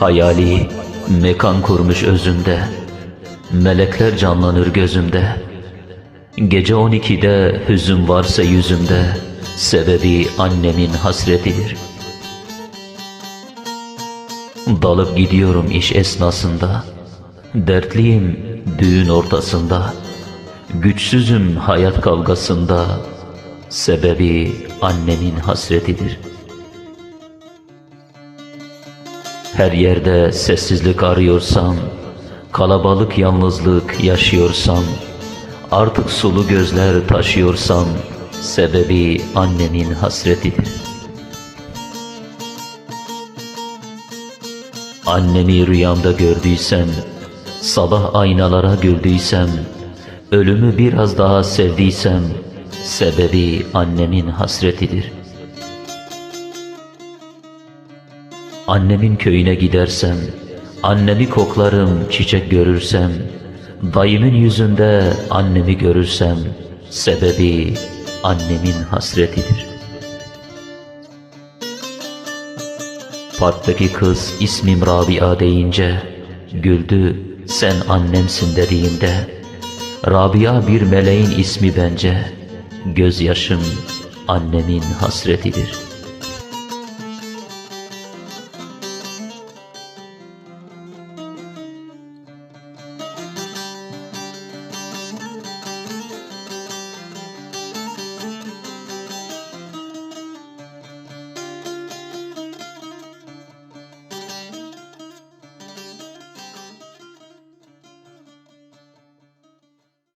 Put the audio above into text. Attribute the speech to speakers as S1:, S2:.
S1: Hayali mekan kurmuş özümde. Melekler canlanır gözümde. Gece 12'de hüzün varsa yüzümde. Sebebi annemin hasretidir. Dalıp gidiyorum iş esnasında. Dertliyim düğün ortasında. Güçsüzüm hayat kavgasında. Sebebi annemin hasretidir Her yerde sessizlik arıyorsan Kalabalık yalnızlık yaşıyorsan Artık sulu gözler taşıyorsan Sebebi annemin hasretidir. Annemi rüyamda gördüysem Sabah aynalara güldüysem Ölümü biraz daha sevdiysem Sebebi annemin hasretidir Annemin köyüne gidersem Annemi koklarım çiçek görürsem Dayımın yüzünde annemi görürsem Sebebi annemin hasretidir. Parktaki kız ismim Rabia deyince Güldü sen annemsin dediğimde Rabia bir meleğin ismi bence Gözyaşım annemin hasretidir